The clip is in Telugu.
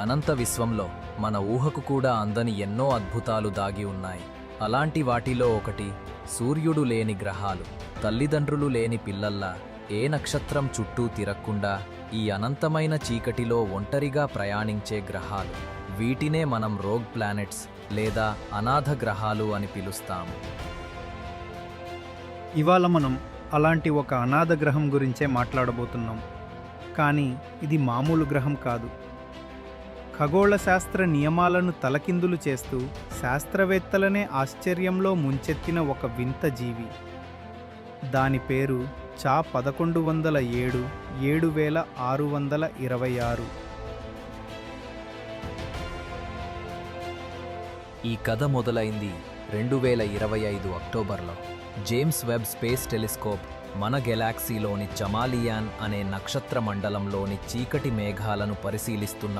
అనంత విశ్వంలో మన ఊహకు కూడా అందని ఎన్నో అద్భుతాలు దాగి ఉన్నాయి. అలాంటి వాటిలో ఒకటి సూర్యుడు లేని గ్రహాలు తల్లిదండ్రులు లేని పిల్లల్లా ఏ నక్షత్రం చుట్టూ తిరక్కుండా ఈ అనంతమైన చీకటిలో ఒంటరిగా ప్రయాణించే గ్రహాలు. వీటినే మనం రోగ్ ప్లానెట్స్ లేదా అనాథ గ్రహాలు అని పిలుస్తాము. ఇవాళ మనం అలాంటి ఒక అనాథ గ్రహం గురించే మాట్లాడబోతున్నాం. కానీ ఇది మామూలు గ్రహం కాదు. ఖగోళ శాస్త్ర నియమాలను తలకిందులు చేస్తూ శాస్త్రవేత్తలనే ఆశ్చర్యంలో ముంచెత్తిన ఒక వింత జీవి. దాని పేరు చా పదకొండు వందల ఏడు ఏడు వేల ఆరు వందల ఇరవై ఆరు. ఈ కథ మొదలైంది రెండు వేల ఇరవై ఐదు అక్టోబర్లో. జేమ్స్ వెబ్ స్పేస్ టెలిస్కోప్ మన గెలాక్సీలోని చమాలియాన్ అనే నక్షత్ర మండలంలోని చీకటి మేఘాలను పరిశీలిస్తున్న